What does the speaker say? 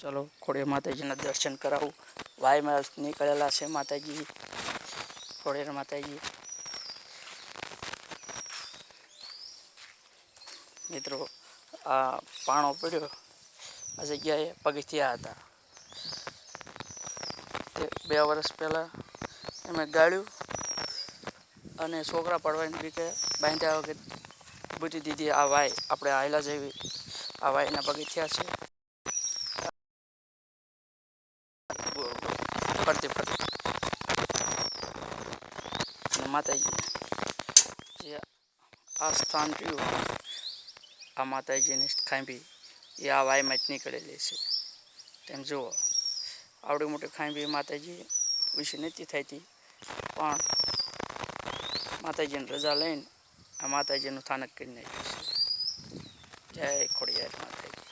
ચલો ખોડિયાર માતાજીના દર્શન કરાવું. વાયમાં નીકળેલા છે માતાજી. ખોડિયાર માતાજી. મિત્રો, આ પાણો પડ્યો. આ જગ્યાએ પગથિયા હતા. તે બે વર્ષ પહેલાં એમે ગાળ્યું અને છોકરા પડવાની રીતે બાંધ્યા વખત બુદ્ધિ દીધી આ વાય. આપણે આયલા જેવી આ વાયના પગથિયા છે. માતાજી જે આ સ્થાન રહ્યું આ માતાજીની ખાંભી એ આ વાયમાં જ નીકળેલી છે તેમ જુઓ આવડી મોટી ખાંભી માતાજી વિશે નથી થતી પણ માતાજીની રજા લઈને આ માતાજીનું સ્થાનક કરી નાખ્યું છે. જય ખોડિયાર માતાજી.